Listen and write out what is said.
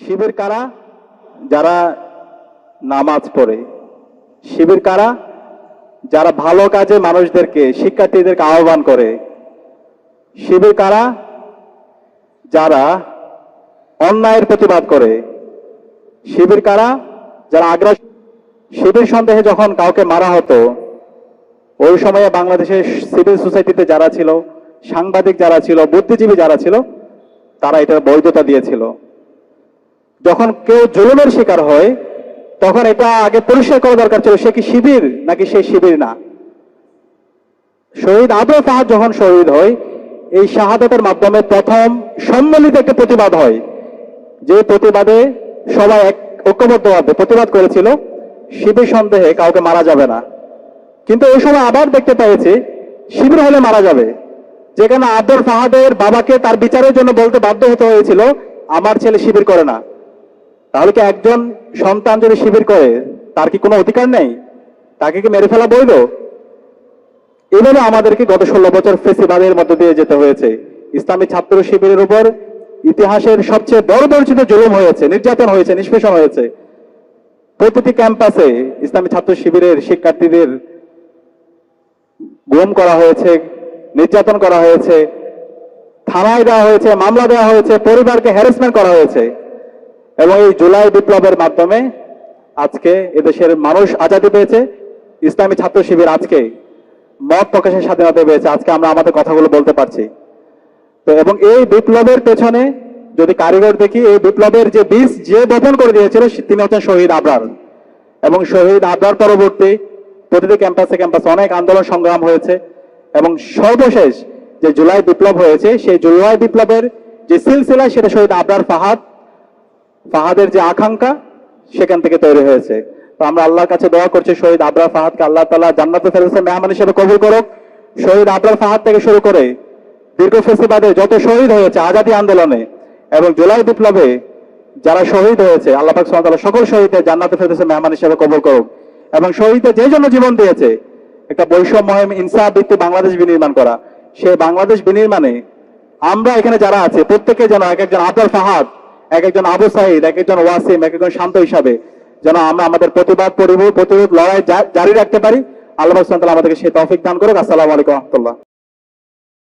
শিবির কারা? যারা নামাজ পড়ে। শিবির কারা? যারা ভালো কাজে মানুষদেরকে, শিক্ষার্থীদেরকে আহ্বান করে। শিবির কারা? যারা অন্যায়ের প্রতিবাদ করে। শিবির কারা? যারা আগ্রা শিবির সন্দেহে যখন কাউকে মারা হতো, ওই সময়ে বাংলাদেশের সিভিল সোসাইটিতে যারা ছিল, সাংবাদিক যারা ছিল, বুদ্ধিজীবী যারা ছিল, তারা এটার বৈধতা দিয়েছিল। যখন কেউ জুলুমের শিকার হয়, তখন এটা আগে পরিষ্কার করা দরকার ছিল, সে কি শিবির নাকি সে শিবির না। শহীদ আদর ফাহাদ যখন শহীদ হয়, এই শাহাদতের মাধ্যমে প্রথম সম্মিলিত একটা প্রতিবাদ হয়, যে প্রতিবাদে সবাই এক ঐক্যবদ্ধভাবে প্রতিবাদ করেছিল, শিবির সন্দেহে কাউকে মারা যাবে না। কিন্তু ওই সময় আবার দেখতে পেয়েছি, শিবির হলে মারা যাবে। যেখানে আব্দুল ফাহাদের বাবাকে তার বিচারের জন্য বলতে বাধ্য হতে হয়েছিল, আমার ছেলে শিবির করে না। তাহলে কি একজন সন্তান যদি শিবির করে, তার কি কোনো অধিকার নেই? তাকে কি মেরে ফেলা বৈধ? এভাবে আমাদেরকে গত ষোলো বছর ফেসিবাদের মধ্য দিয়ে যেতে হয়েছে। ইসলামী ছাত্র শিবিরের উপর ইতিহাসের সবচেয়ে বড় পরিচিত জুলুম হয়েছে, নির্যাতন হয়েছে, নিষ্পেষণ হয়েছে। প্রতিটি ক্যাম্পাসে ইসলামী ছাত্র শিবিরের শিক্ষার্থীদের গুম করা হয়েছে, নির্যাতন করা হয়েছে, থানায় দেওয়া হয়েছে, মামলা দেওয়া হয়েছে, পরিবারকে হ্যারাসমেন্ট করা হয়েছে। এবং এই জুলাই বিপ্লবের মাধ্যমে আজকে এদেশের মানুষ আজাদি পেয়েছে। ইসলামী ছাত্র শিবির আজকে মত প্রকাশের স্বাধীনতা পেয়েছে। আজকে আমরা আমাদের কথাগুলো বলতে পারছি। তো এবং এই বিপ্লবের পেছনে যদি কারিগর দেখি, এই বিপ্লবের যে বীজ যে বপন করে দিয়েছিল তিনি হচ্ছেন শহীদ আবরার। এবং শহীদ আবরার পরবর্তী প্রতিটি ক্যাম্পাসে ক্যাম্পাসে অনেক আন্দোলন সংগ্রাম হয়েছে। এবং সর্বশেষ যে জুলাই বিপ্লব হয়েছে, সেই জুলাই বিপ্লবের যে সিলসিলা, সেটা শহীদ আবরার ফাহাদ ফাহাদের যে আকাঙ্ক্ষা সেখান থেকে তৈরি হয়েছে। তো আমরা আল্লাহর কাছে দোয়া করছি, শহীদ আবরার ফাহাদকে আল্লাহ তালা জান্নাতে ফেরেছে মেহমান হিসেবে কবুল করুক। শহীদ আবরার ফাহাদ থেকে শুরু করে দীর্ঘ ফেসিবাদে যত শহীদ হয়েছে আজাদী আন্দোলনে এবং জুলাই বিপ্লবে যারা শহীদ হয়েছে, আল্লাহ পাক সুবহানাহু সকল শহীদদের জান্নাতে ফেরেছে মেহমান হিসেবে কবুল করুক এবং শহীদদের যে জন্য জীবন দিয়েছে, একটা বৈষম্যহীন ইনসাফ ভিত্তিক বাংলাদেশ বিনির্মাণ করা। সেই বাংলাদেশ বিনির্মাণে আমরা এখানে যারা আছে, প্রত্যেকে যেন এক একজন আবুল ফাহাদ এক একজন আবু সাহিদ এক একজন ওয়াসিম, এক একজন শান্ত হিসাবে যেন আমরা আমাদের প্রতিবাদ পরিবহ প্রতিরোধ লড়াই জারি রাখতে পারি। আল্লাহ আমাদেরকে সেই তৌফিক দান করুক। আসসালামু আলাইকুম রাহমাতুল্লাহ।